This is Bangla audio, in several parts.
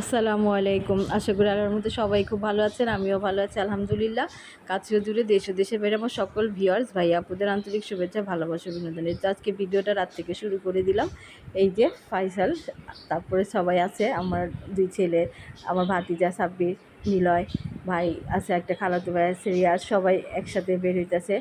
আসসালামু আলাইকুম। আশা করি আল্লাহর মধ্যে সবাই খুব ভালো আছেন, আমিও ভালো আছি, আলহামদুলিল্লাহ। কাছেও দূরে দেশ ও দেশে আমার সকল ভিউয়ার্স ভাই আপুদের আন্তরিক শুভেচ্ছা, ভালোবাসা বিনোদন এই তো আজকে ভিডিওটা রাত থেকে শুরু করে দিলাম। এই যে ফাইসাল, তারপরে সবাই আছে, আমার দুই ছেলে, আমার ভাতিজা সাব্বির নিলয়, ভাই আছে একটা খালাতো ভাই, আছে রিয়াজ, সবাই একসাথে বের হইতেছে।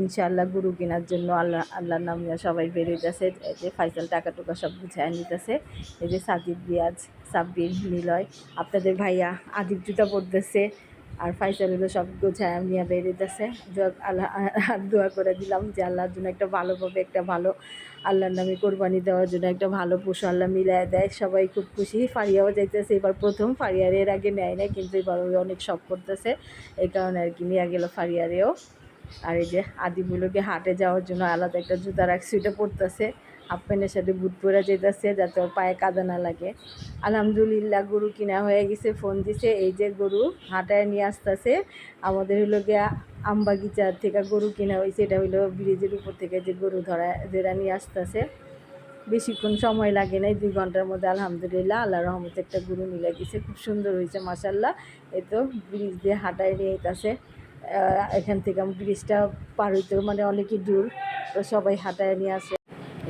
ইনশাআল্লাহ গুরু কেনার জন্য আল্লাহ, আল্লাহর নাম সবাই বের হইতেছে। যে ফাইজাল টাকা টুকা সব গুছায় নিতেছে। এই যে সাদিব রিয়াজ, সাব্বির, নিলয়, আপনাদের ভাইয়া আদিব জুতা পরতেছে আর ফাইসাল হলো সব গোছায় নিয়ে বেরিয়েছে। আল্লাহ আর দোয়া করে দিলাম যে আল্লাহর জন্য একটা ভালোভাবে একটা ভালো আল্লাহর নামে কোরবানি দেওয়ার জন্য একটা ভালো পশু আল্লাহ মিলাই দেয়। সবাই খুব খুশি। ফারিয়াও যাইতেছে। এবার প্রথম ফারিয়ার এর আগে নেয় না কিন্তু এবার ওই অনেক শখ করতেছে। এই কারণে আর কি নিয়ে গেল ফারিয়ারেও। আর এই যে আদিগুলোকে হাটে যাওয়ার জন্য আলাদা একটা জুতা রাখছি, ওইটা পড়তেছে হাফ প্যান্টের সাথে বুট পরে যেতেছে যাতে ওর পায়ে কাদা না লাগে। আলহামদুলিল্লাহ, গরু কিনা হয়ে গেছে ফোন দিছে, এই যে গরু হাঁটায় নিয়ে আসতেছে। আমাদের হলো গিয়া আমবাগিচার থেকে গরু কিনা হয়েছে এটা হইল ব্রিজের উপর থেকে যে গরু ধরা যেটা নিয়ে আসতেছে। বেশিক্ষণ সময় লাগে নাই, দুই ঘণ্টার মধ্যে আলহামদুলিল্লাহ আল্লাহ রহমতে একটা গরু মিলে গেছে। খুব সুন্দর হয়েছে মাসাল্লাহ এ তো ব্রিজ দিয়ে হাঁটায় নিয়ে যেতেছে এখান থেকে ব্রিজটা পার হইতেও মানে অনেকই দূর, তো সবাই হাঁটায় নিয়ে আসে।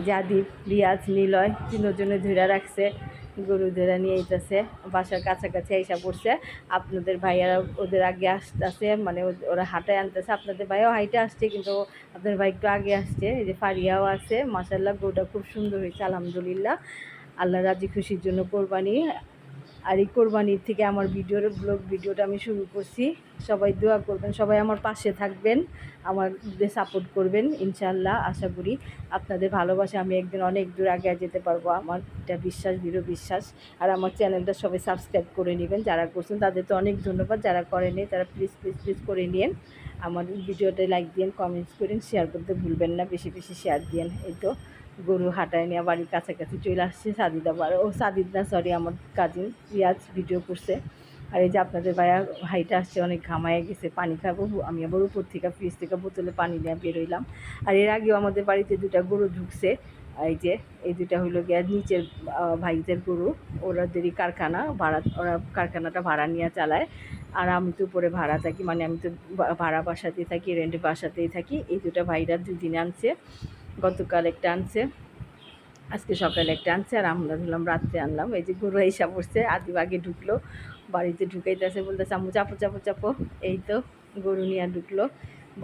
জাদিব রিয়াজ, নিলয় তিনজনে ধরে রাখছে গরু ধরে নিয়ে যেতেছে বাসার কাছাকাছি আইসা পড়ছে। আপনাদের ভাইয়ারা ওদের আগে আসতেছে মানে ওরা হাঁটায় আনতেছে। আপনাদের ভাইও হাইটে আসছে, কিন্তু আপনাদের ভাই একটু আগে আসছে। এই যে ফারিয়াও আছে মাসাল্লাহ গরুটা খুব সুন্দর হয়েছে, আলহামদুলিল্লাহ। আল্লাহ রাজি খুশির জন্য কোরবানি। আর এই কোরবানির থেকে আমার ভিডিওর ব্লগ ভিডিওটা আমি শুরু করছি। সবাই দোয়া করবেন, সবাই আমার পাশে থাকবেন আমার সাপোর্ট করবেন ইনশাল্লাহ আশা করি আপনাদের ভালোবাসা আমি একদিন অনেক দূর আগে যেতে পারব। আমার এটা বিশ্বাস, দৃঢ় বিশ্বাস, আর আমার চ্যানেলটা সবাই সাবস্ক্রাইব করে নেবেন। যারা করছেন তাদের তো অনেক ধন্যবাদ, যারা করেনি তারা প্লিজ প্লিজ প্লিজ করে নিন আমার ভিডিওটা লাইক দিন কমেন্টস করেন শেয়ার করতে ভুলবেন না, বেশি বেশি শেয়ার দিন এই তো। গরু হাঁটায় নিয়ে বাড়ির কাছাকাছি চলে আসছে সাদিদা বার ও সাদিদা সরি আমার কাজিন রিয়াজ ভিডিও করছে। আর এই যে আপনাদের ভাইয়া, ভাইটা আসছে, অনেক ঘামায় গেছে, পানি খাব, আমি আবার উপর থেকে ফ্রিজ থেকে বোতলে পানি নিয়ে বেরোইলাম আর এর আগেও আমাদের বাড়িতে দুটা গরু ঢুকছে। এই যে, এই দুটা হলো গিয়ে নিচের ভাইদের গরু। ওরাদেরই কারখানা, ভাড়া, ওরা কারখানাটা ভাড়া নিয়ে চালায়। আর আমি তো উপরে ভাড়া থাকি মানে আমি তো ভাড়া বাসাতেই থাকি রেন্টে বাসাতেই থাকি। এই দুটা ভাইরা দুদিন আনছে। গতকাল একটা আনছে। আজকে সকালে একটা আনছে আর আমরা ধরলাম রাত্রে আনলাম। এই যে গরু এসা পড়ছে, আদি ঢুকলো, বাড়িতে ঢুকাইতেছে বলতেছে, আম্মু, চাপো চাপো চাপো। এই তো গরু নিয়ে ঢুকলো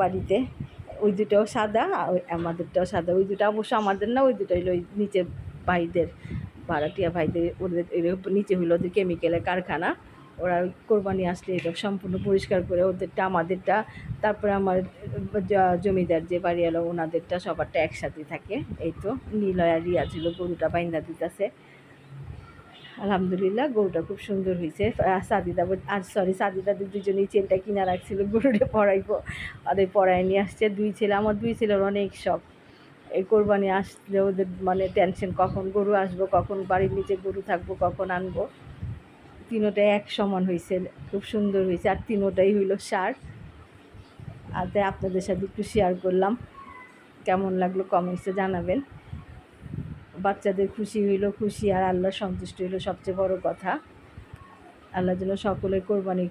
বাড়িতে। ওই দুটাও সাদা আমাদেরটাও সাদা। ওই দুটো অবশ্য আমাদের না, ওই দুটো হইল ওই নিচে ভাইদের, ভাড়াটিয়া ভাইদের, ওদের নিচে হইল ওদের কেমিক্যালের কারখানা। ওরা কোরবানি আসলে এটা সম্পূর্ণ পরিষ্কার করে ওদেরটা, আমাদেরটা, তারপরে আমার জমিদার যে বাড়ি এলো, ওনাদেরটা সবারটা একসাথে থাকে। এই তো নীলয় আর রিয়া ছিল, গরুটা বাইন্দা দিতেছে। আলহামদুলিল্লাহ, গরুটা খুব সুন্দর হয়েছে সাদিদা আর সরি সাদিদাদের দুজনেই চেনটা কিনা রাখছিল, গরুটা পড়াইবো আর পড়ায় নিয়ে আসছে। দুই ছেলে, আমার দুই ছেলের অনেক শখ। এই কোরবানি আসলে ওদের মানে টেনশন কখন গরু আসব, কখন বাড়ির নিচে গরু থাকব, কখন আনব। তিনোটাই এক সমান হয়েছে খুব সুন্দর হয়েছে আর তিনোটাই হইল সার। আর তাই আপনাদের সাথে একটু শেয়ার করলাম, কেমন লাগল কমেন্টসে জানাবেন। বাচ্চাদের খুশি হইল খুশি, আর আল্লাহ সন্তুষ্ট হইল সবচেয়ে বড় কথা। আল্লাহ যেন সকলের কোরবানি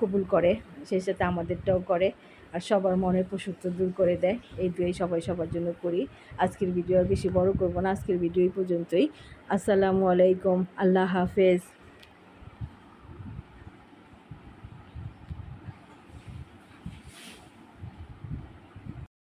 কবুল করে, সেই সাথে আমাদেরটাও করে, আর সবার মনের পশুত্ব দূর করে দেয়। এই দুই সবাই সবার জন্য করি। আজকের ভিডিও আর বেশি বড় করব না, আজকের ভিডিও এই পর্যন্তই। আসসালামু আলাইকুম, আল্লাহ হাফেজ।